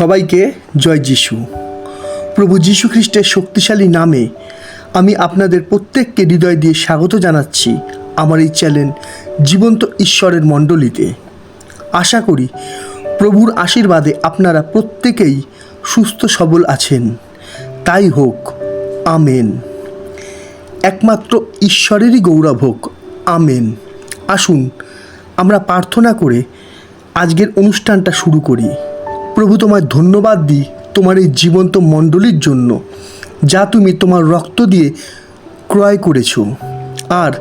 সবাইকে জয় যিশু। প্রভু যীশু খ্রিস্টের শক্তিশালী নামে আমি আপনাদের প্রত্যেককে হৃদয় দিয়ে স্বাগত জানাচ্ছি আমার এই চ্যানেল জীবন্ত ঈশ্বরের মণ্ডলীতে। আশা করি প্রভুর আশীর্বাদে আপনারা প্রত্যেকেই সুস্থ সবল আছেন। তাই হোক, আমেন। একমাত্র ঈশ্বরেরই গৌরব হোক, আমেন। আসুন, আমরা প্রার্থনা করে আজকের অনুষ্ঠানটা শুরু করি। প্রভু তোমায় ধন্যবাদ দিই তোমার এই জীবন্ত মণ্ডলীর জন্য, যা তুমি তোমার রক্ত দিয়ে ক্রয় করেছ। আর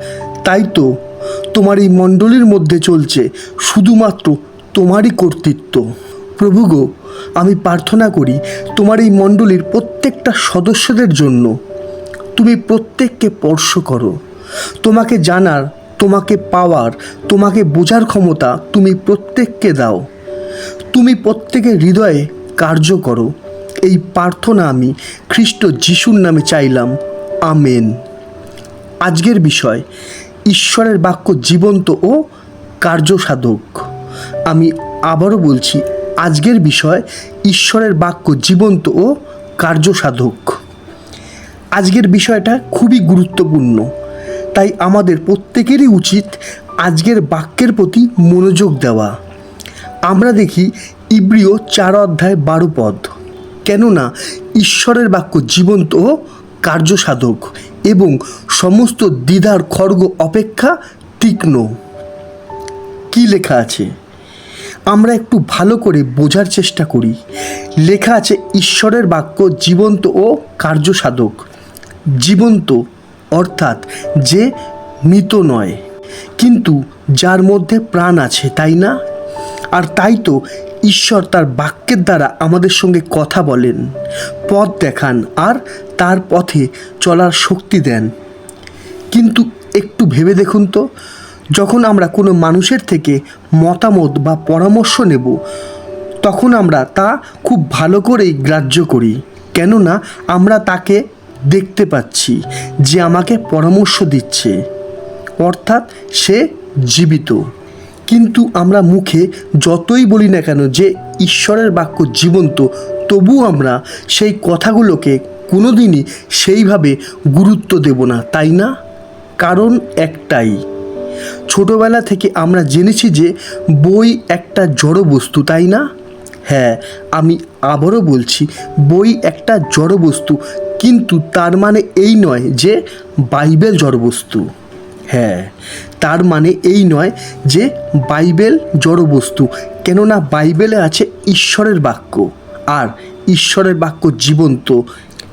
তাই তো তোমার এই মণ্ডলীর মধ্যে চলছে শুধুমাত্র তোমারই কর্তৃত্ব। প্রভু গো, আমি প্রার্থনা করি তোমার এই মণ্ডলীর প্রত্যেকটা সদস্যদের জন্য তুমি প্রত্যেককে স্পর্শ করো। তোমাকে জানার, তোমাকে পাওয়ার, তোমাকে বোঝার ক্ষমতা তুমি প্রত্যেককে দাও। তুমি প্রত্যেকের হৃদয়ে কার্য করো। এই প্রার্থনা আমি খ্রিস্ট যিশুর নামে চাইলাম। আমেন। আজকের বিষয়, ঈশ্বরের বাক্য জীবন্ত ও কার্যসাধক। আমি আবারও বলছি, আজকের বিষয়, ঈশ্বরের বাক্য জীবন্ত ও কার্যসাধক। আজকের বিষয়টা খুবই গুরুত্বপূর্ণ। তাই আমাদের প্রত্যেকেরই উচিত আজকের বাক্যের প্রতি মনোযোগ দেওয়া। আমরা দেখি ইব্রিয় চার অধ্যায় বারো পদ। কেননা ঈশ্বরের বাক্য জীবন্ত ও কার্যসাধক এবং সমস্ত দ্বিধার খড়গ অপেক্ষা তীক্ষ্ণ। কি লেখা আছে? আমরা একটু ভালো করে বোঝার চেষ্টা করি। লেখা আছে, ঈশ্বরের বাক্য জীবন্ত ও কার্যসাধক। জীবন্ত অর্থাৎ যে মৃত নয়। কিন্তু যার মধ্যে প্রাণ আছে, তাই না? আর তাই তো ঈশ্বর তার বাক্যের দ্বারা আমাদের সঙ্গে কথা বলেন, পথ দেখান আর তার পথে চলার শক্তি দেন। কিন্তু একটু ভেবে দেখুন তো, যখন আমরা কোনো মানুষের থেকে মতামত বা পরামর্শ নেব, তখন আমরা তা খুব ভালো করেই গ্রাহ্য করি। কেননা আমরা তাকে দেখতে পাচ্ছি যে আমাকে পরামর্শ দিচ্ছে, অর্থাৎ সে জীবিত। কিন্তু আমরা মুখে যতই বলি না কেন যে ঈশ্বরের বাক্য জীবন্ত, তবু আমরা সেই কথাগুলোকে কোনোদিনই সেইভাবে গুরুত্ব দেব না, তাই না? কারণ একটাই, ছোটবেলা থেকে আমরা জেনেছি যে বই একটা জড় বস্তু, তাই না? হ্যাঁ আমি আবারও বলছি, বই একটা জড় বস্তু, কিন্তু তার মানে এই নয় যে বাইবেল জড় বস্তু। হ্যাঁ তার মানে এই নয় যে বাইবেল জড় বস্তু কেননা বাইবেলে আছে ঈশ্বরের বাক্য। আর ঈশ্বরের বাক্য জীবন্ত।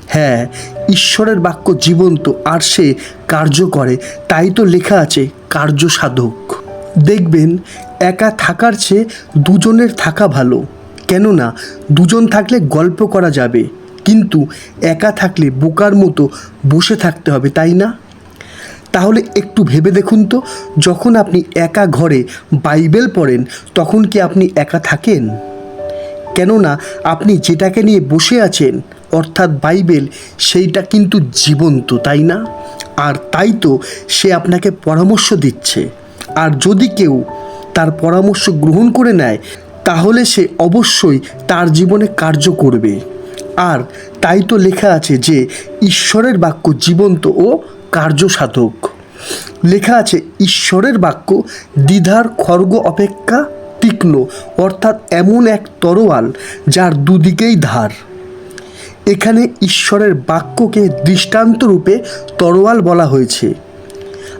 হ্যাঁ ঈশ্বরের বাক্য জীবন্ত, আর সে কার্য করে। তাই তো লেখা আছে, কার্য সাধক। দেখবেন, একা থাকার চেয়ে দুজনের থাকা ভালো। কেননা, দুজন থাকলে গল্প করা যাবে। কিন্তু একা থাকলে বোকার মতো বসে থাকতে হবে, তাই না? তাহলে একটু ভেবে দেখুন তো, যখন আপনি একা ঘরে বাইবেল পড়েন, তখন কি আপনি একা থাকেন? কেননা আপনি যেটাকে নিয়ে বসে আছেন, অর্থাৎ বাইবেল, সেইটা কিন্তু জীবন্ত, তাই না? আর তাই তো সে আপনাকে পরামর্শ দিচ্ছে। আর যদি কেউ তার পরামর্শ গ্রহণ করে নেয়, তাহলে সে অবশ্যই তার জীবনে কার্য করবে। আর তাই তো লেখা আছে যে, ঈশ্বরের বাক্য জীবন্ত ও কার্যসাধক। লেখা আছে, ঈশ্বরের বাক্য দ্বিধার খর্গ অপেক্ষা তীক্ষ্ণ, অর্থাৎ এমন এক তরোয়াল যার দুদিকেই ধার। এখানে ঈশ্বরের বাক্যকে দৃষ্টান্তরূপে তরোয়াল বলা হয়েছে।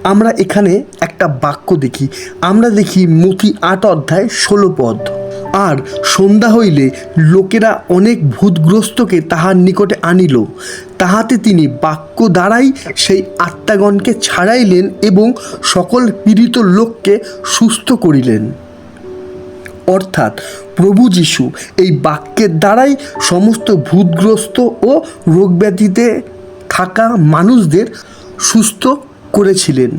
আমরা এখানে একটা বাক্য দেখি। আমরা দেখি মতি আট অধ্যায় ষোলো পদ। আর সন্ধ্যা হইলে লোকেরা অনেক ভূতগ্রস্তকে তাহার নিকটে আনিল। তাহাতে তিনি বাক্য দ্বারাই সেই আত্মাগণকে ছাড়াইলেন এবং সকল পীড়িত লোককে সুস্থ করিলেন। অর্থাৎ প্রভু যিশু এই বাক্যের দ্বারাই সমস্ত ভূতগ্রস্ত ও রোগব্যাধিতে থাকা মানুষদের সুস্থ করেছিলেন।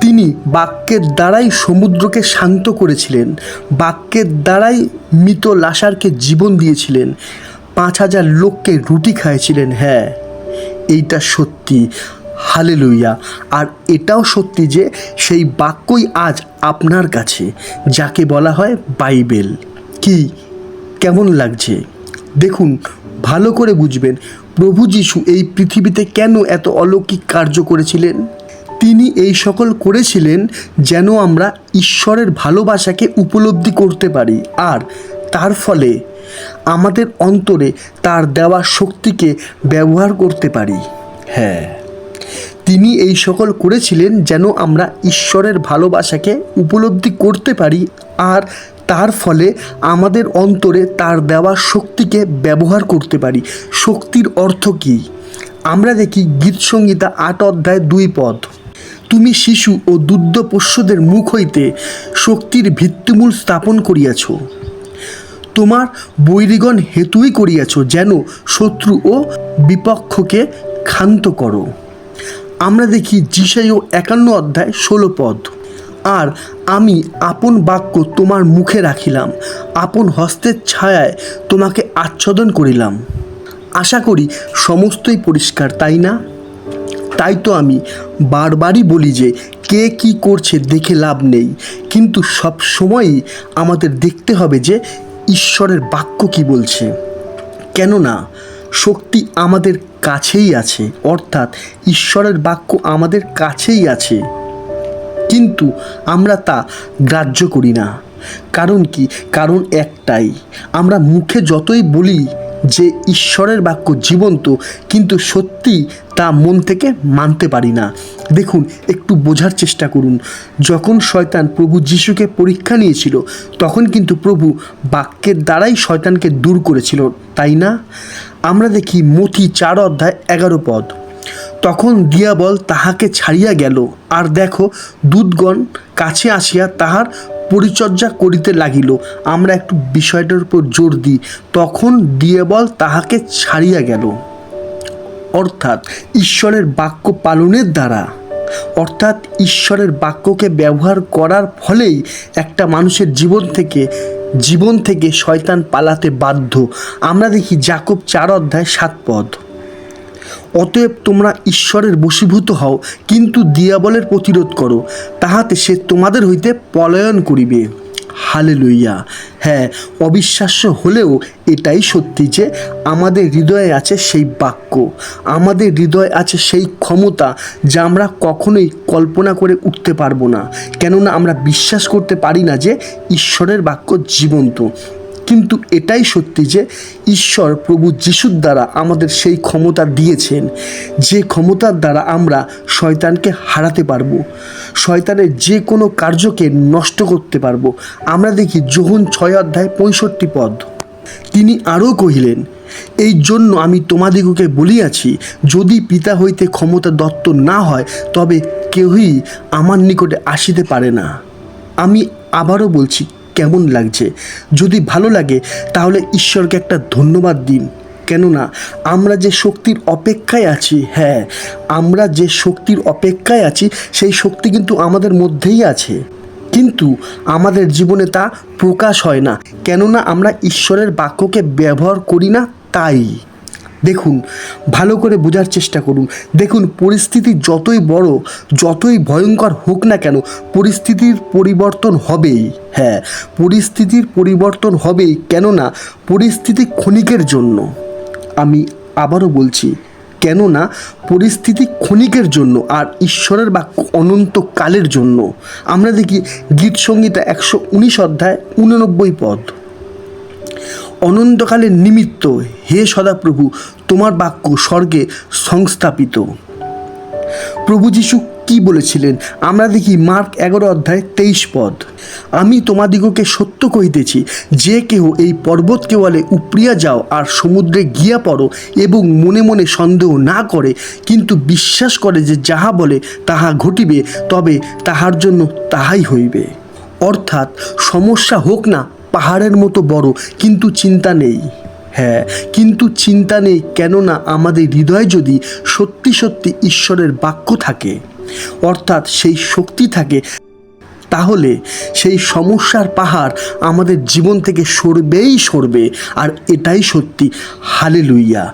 তিনি বাক্যের দ্বারাই সমুদ্রকে শান্ত করেছিলেন। বাক্যের দ্বারাই মৃত লাশারকে জীবন দিয়েছিলেন। পাঁচ হাজার লোককে রুটি খাইয়েছিলেন হ্যাঁ এইটা সত্যি। হালেলুইয়া আর এটাও সত্যি যে সেই বাক্যই আজ আপনার কাছে, যাকে বলা হয় বাইবেল। কি? কেমন লাগছে? দেখুন, ভালো করে বুঝবেন। প্রভু যিশু এই পৃথিবীতে কেন এত অলৌকিক কার্য করেছিলেন? তিনি এই সকল করেছিলেন যেন আমরা ঈশ্বরের ভালোবাসাকে উপলব্ধি করতে পারি। আর তার ফলে আমাদের অন্তরে তার দেওয়া শক্তিকে ব্যবহার করতে পারি। হ্যাঁ তিনি এই সকল করেছিলেন যেন আমরা ঈশ্বরের ভালোবাসাকে উপলব্ধি করতে পারি। আর তার ফলে আমাদের অন্তরে তার দেওয়া শক্তিকে ব্যবহার করতে পারি। শক্তির অর্থ কী? আমরা দেখি গীতসংগীতা আট অধ্যায় দুই পদ। তুমি শিশু ও দুগ্ধ পোষ্যদের মুখ হইতে শক্তির ভিত্তিমূল স্থাপন করিয়াছ। তোমার বৈরিগণ হেতুই করিয়াছ যেন শত্রু ও বিপক্ষকে ক্ষান্ত করো। আমরা দেখি জিসাইও একান্ন অধ্যায় ষোলো পদ। আর আমি আপন বাক্য তোমার মুখে রাখিলাম, আপন হস্তের ছায়ায় তোমাকে আচ্ছাদন করিলাম। আশা করি সমস্তই পরিষ্কার, তাই না? তাই তো আমি বারবারই বলি যে কে কি করছে দেখে লাভ নেই। কিন্তু সব সময়ই আমাদের দেখতে হবে যে ঈশ্বরের বাক্য কি বলছে। কেননা শক্তি আমাদের কাছেই আছে, অর্থাৎ ঈশ্বরের বাক্য আমাদের কাছেই আছে। কিন্তু আমরা তা গ্রাহ্য করি না। কারণ কি? কারণ একটাই, আমরা মুখে যতই বলি যে ঈশ্বরের বাক্য জীবন্ত, কিন্তু সত্যি তা মন থেকে মানতে পারি না। দেখুন, একটু বোঝার চেষ্টা করুন। যখন শয়তান প্রভু যিশুকে পরীক্ষা নিয়েছিল, তখন কিন্তু প্রভু বাক্যের দ্বারাই শয়তানকে দূর করেছিল, তাই না? আমরা দেখি মথি চার অধ্যায় এগারো পদ। তখন দিয়াবল তাহাকে ছাড়িয়া গেল, আর দেখো, দূতগণ কাছে আসিয়া তাহার পরিচর্যা করিতে লাগিল। আমরা একটু বিষয়টার উপর জোর দিই। তখন দিয়াবল তাহাকে ছাড়িয়া গেল। অর্থাৎ ঈশ্বরের বাক্য পালনের দ্বারা। অর্থাৎ ঈশ্বরের বাক্যকে ব্যবহার করার ফলেই একটা মানুষের জীবন থেকে জীবন থেকে শয়তান পালাতে বাধ্য। আমরা দেখি জাকব চার অধ্যায় সাত পদ। অতএব তোমরা ঈশ্বরের বশীভূত হও, কিন্তু দিয়াবলের প্রতিরোধ করো, তাহাতে সে তোমাদের হইতে পলায়ন করিবে। হালে লইয়া হ্যাঁ অবিশ্বাস্য হলেও এটাই সত্যি যে আমাদের হৃদয়ে আছে সেই বাক্য, আমাদের হৃদয়ে আছে সেই ক্ষমতা যা আমরা কখনোই কল্পনা করে উঠতে পারব না, কেননা আমরা বিশ্বাস করতে পারি না যে ঈশ্বরের বাক্য জীবন্ত। কিন্তু এটাই সত্যি যে ঈশ্বর প্রভু যিশুর দ্বারা আমাদের সেই ক্ষমতা দিয়েছেন। যে ক্ষমতার দ্বারা আমরা শয়তানকে হারাতে পারব, শয়তানের যে কোনো কার্যকে নষ্ট করতে পারব। আমরা দেখি যোহন ছয় অধ্যায় পঁয়ষট্টি পদ, তিনি আরও কহিলেন, এই জন্য আমি তোমাদিগকে বলিয়াছি, যদি পিতা হইতে ক্ষমতা দত্ত না হয়, তবে কেউই আমার নিকটে আসিতে পারে না। আমি আবারও বলছি কেমন লাগছে? যদি ভালো লাগে, তাহলে ঈশ্বরকে একটা ধন্যবাদ দিন। কেননা, আমরা যে শক্তির অপেক্ষায় আছি হ্যাঁ আমরা যে শক্তির অপেক্ষায় আছি, সেই শক্তি কিন্তু আমাদের মধ্যেই আছে। কিন্তু আমাদের জীবনে তা প্রকাশ হয় না। কেননা, আমরা ঈশ্বরের বাক্যকে ব্যবহার করি না তাই। দেখুন, ভালো করে বোঝার চেষ্টা করুন। দেখুন, পরিস্থিতি যতই বড়, যতই ভয়ঙ্কর হোক না কেন, পরিস্থিতির পরিবর্তন হবেই। হ্যাঁ পরিস্থিতির পরিবর্তন হবেই, কেননা পরিস্থিতি ক্ষণিকের জন্য। আমি আবারও বলছি, কেননা পরিস্থিতি ক্ষণিকের জন্য আর ঈশ্বরের বাক্য অনন্তকালের জন্য। আমরা দেখি গীত সঙ্গীতা একশো উনিশ অধ্যায় উননব্বই পদ। অনন্তকালের নিমিত্ত হে সদাপ্রভু, তোমার বাক্য স্বর্গে সংস্থাপিত। প্রভু যিশু কি বলেছিলেন? আমরা দেখি মার্ক এগারো অধ্যায় তেইশ পদ। আমি তোমাদিগকে সত্য কহিতেছি, যে কেহ এই পর্বতকে বলে উপরিয়া যাও আর সমুদ্রে গিয়া পড়ো এবং মনে মনে সন্দেহ না করে, কিন্তু বিশ্বাস করে যে যাহা বলে তাহা ঘটিবে, তবে তাহার জন্য তাহাই হইবে। অর্থাৎ সমস্যা হোক না পাহাড়ের মতো বড়, কিন্তু চিন্তা নেই। হ্যাঁ কিন্তু চিন্তা নেই কেননা আমাদের হৃদয় যদি সত্যি সত্যি ঈশ্বরের বাক্য থাকে, অর্থাৎ সেই শক্তি থাকে, তাহলে সেই সমস্যার পাহাড় আমাদের জীবন থেকে সরবেই সরবে, আর এটাই সত্যি। হালে লুইয়া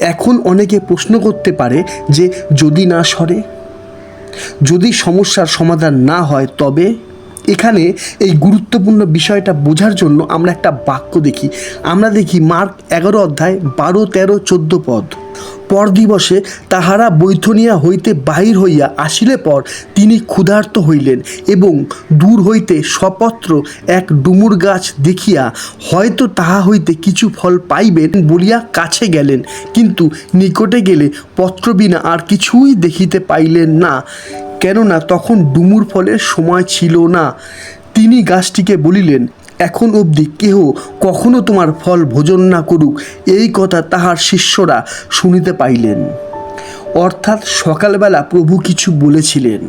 এখন অনেকে প্রশ্ন করতে পারে যে, যদি না সরে? যদি সমস্যার সমাধান না হয় তবে? এখানে এই গুরুত্বপূর্ণ বিষয়টা বোঝার জন্য আমরা একটা বাক্য দেখি। আমরা দেখি মার্ক এগারো অধ্যায় বারো, তেরো, চোদ্দ পদ। দিবসে তাহারা বৈথনিয়া হইতে বাহির হইয়া আসিলে পর তিনি ক্ষুধার্ত হইলেন এবং দূর হইতে সপত্র এক ডুমুর গাছ দেখিয়া হয়তো তাহা হইতে কিছু ফল পাইবেন বলিয়া কাছে গেলেন। কিন্তু নিকটে গেলে পত্র বিনা আর কিছুই দেখিতে পাইলেন না। কেননা তখন ডুমুর ফলের সময় ছিল না। তিনি গাছটিকে বলিলেন, এখন অবধি কেহ কখনো তোমার ফল ভোজন না করুক, এই কথা তাহার শিষ্যরা শুনিতে পাইলেন। অর্থাৎ সকালবেলা প্রভু কিছু বলেছিলেন।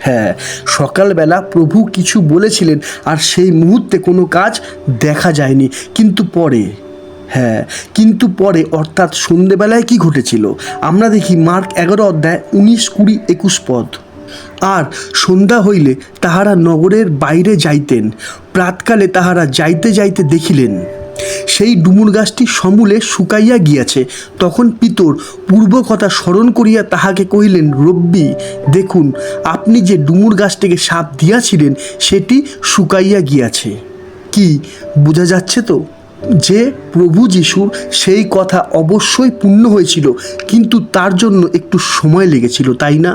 হ্যাঁ সকালবেলা প্রভু কিছু বলেছিলেন আর সেই মুহূর্তে কোনো কাজ দেখা যায়নি। কিন্তু পরে হ্যাঁ কিন্তু পরে অর্থাৎ সন্ধেবেলায় কি ঘটেছিল? আমরা দেখি মার্ক এগারো অধ্যায় উনিশ, কুড়ি, একুশ পদ। আর সন্ধ্যা হইলে তাহারা নগরের বাইরে যাইতেন। প্রাতকালে তাহারা যাইতে যাইতে দেখিলেন, সেই ডুমুর গাছটি সমূলে শুকাইয়া গিয়াছে। তখন পিতর পূর্ব কথা স্মরণ করিয়া তাহাকে কহিলেন, রব্বি, দেখুন, আপনি যে ডুমুর গাছটিকে সাপ দিয়াছিলেন, সেটি শুকাইয়া গিয়াছে। কি, বোঝা যাচ্ছে তো? যে প্রভু যিশুর সেই কথা অবশ্যই পূর্ণ হয়েছিল, কিন্তু তার জন্য একটু সময় লেগেছিল, তাই না?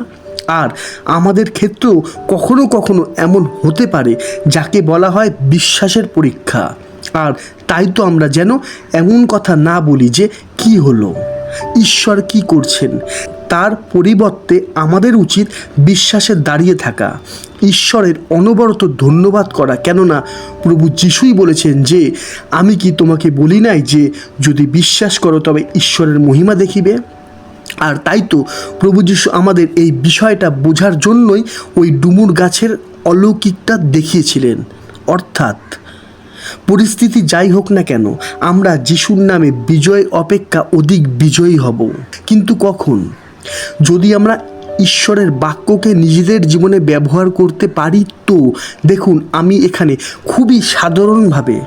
আর আমাদের ক্ষেত্রেও কখনো কখনো এমন হতে পারে, যাকে বলা হয় বিশ্বাসের পরীক্ষা। আর তাই তো আমরা যেন এমন কথা না বলি যে, কি হলো? ঈশ্বর কি করছেন? তার পরিবর্তে আমাদের উচিত বিশ্বাসে দাঁড়িয়ে থাকা। ঈশ্বরের অনবরত ধন্যবাদ করা। কেননা প্রভু যিশুই বলেছেন যে, আমি কি তোমাকে বলি নাই যে, যদি বিশ্বাস করো তবে ঈশ্বরের মহিমা দেখিবে? আর তাই তো প্রভু যিশু আমাদের এই বিষয়টা বোঝার জন্যই ওই ডুমুর গাছের অলৌকিকটা দেখিয়েছিলেন। অর্থাৎ পরিস্থিতি যাই হোক না কেন, আমরা যিশুর নামে বিজয় অপেক্ষা অধিক বিজয়ী হব। কিন্তু কখন? যদি আমরা ঈশ্বরের বাক্যকে নিজেদের জীবনে ব্যবহার করতে পারি তো? দেখুন, আমি এখানে খুবই সাধারণভাবে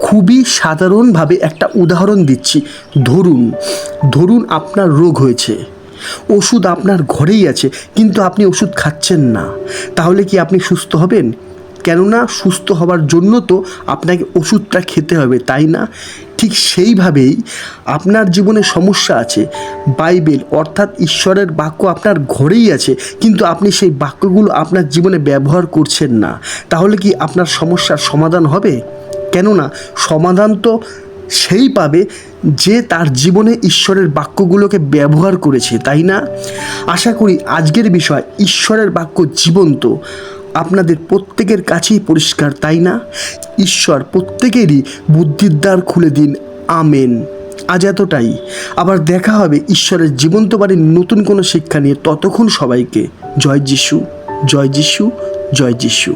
খুবই সাধারণভাবে একটা উদাহরণ দিচ্ছি। ধরুন ধরুন আপনার রোগ হয়েছে, ওষুধ আপনার ঘরেই আছে, কিন্তু আপনি ওষুধ খাচ্ছেন না। তাহলে কি আপনি সুস্থ হবেন? কেননা সুস্থ হওয়ার জন্য তো আপনাকে ওষুধটা খেতে হবে, তাই না? ঠিক সেইভাবেই আপনার জীবনে সমস্যা আছে, বাইবেল অর্থাৎ ঈশ্বরের বাক্য আপনার ঘরেই আছে, কিন্তু আপনি সেই বাক্যগুলো আপনার জীবনে ব্যবহার করছেন না। তাহলে কি আপনার সমস্যার সমাধান হবে? কেননা সমাধান তো সেই পাবে যে তার জীবনে ঈশ্বরের বাক্যগুলোকে ব্যবহার করেছে, তাই না? আশা করি আজকের বিষয় ঈশ্বরের বাক্য জীবন্ত। আপনাদের প্রত্যেকের কাছেই পরিষ্কার, তাই না? ঈশ্বর প্রত্যেকেরই বুদ্ধির দ্বার খুলে দিন। আমেন। আজ এতটাই। আবার দেখা হবে ঈশ্বরের জীবন্ত বাড়ির নতুন কোনো শিক্ষা নিয়ে ততক্ষণ সবাইকে। জয় যিশু জয় যিশু জয় যিশু।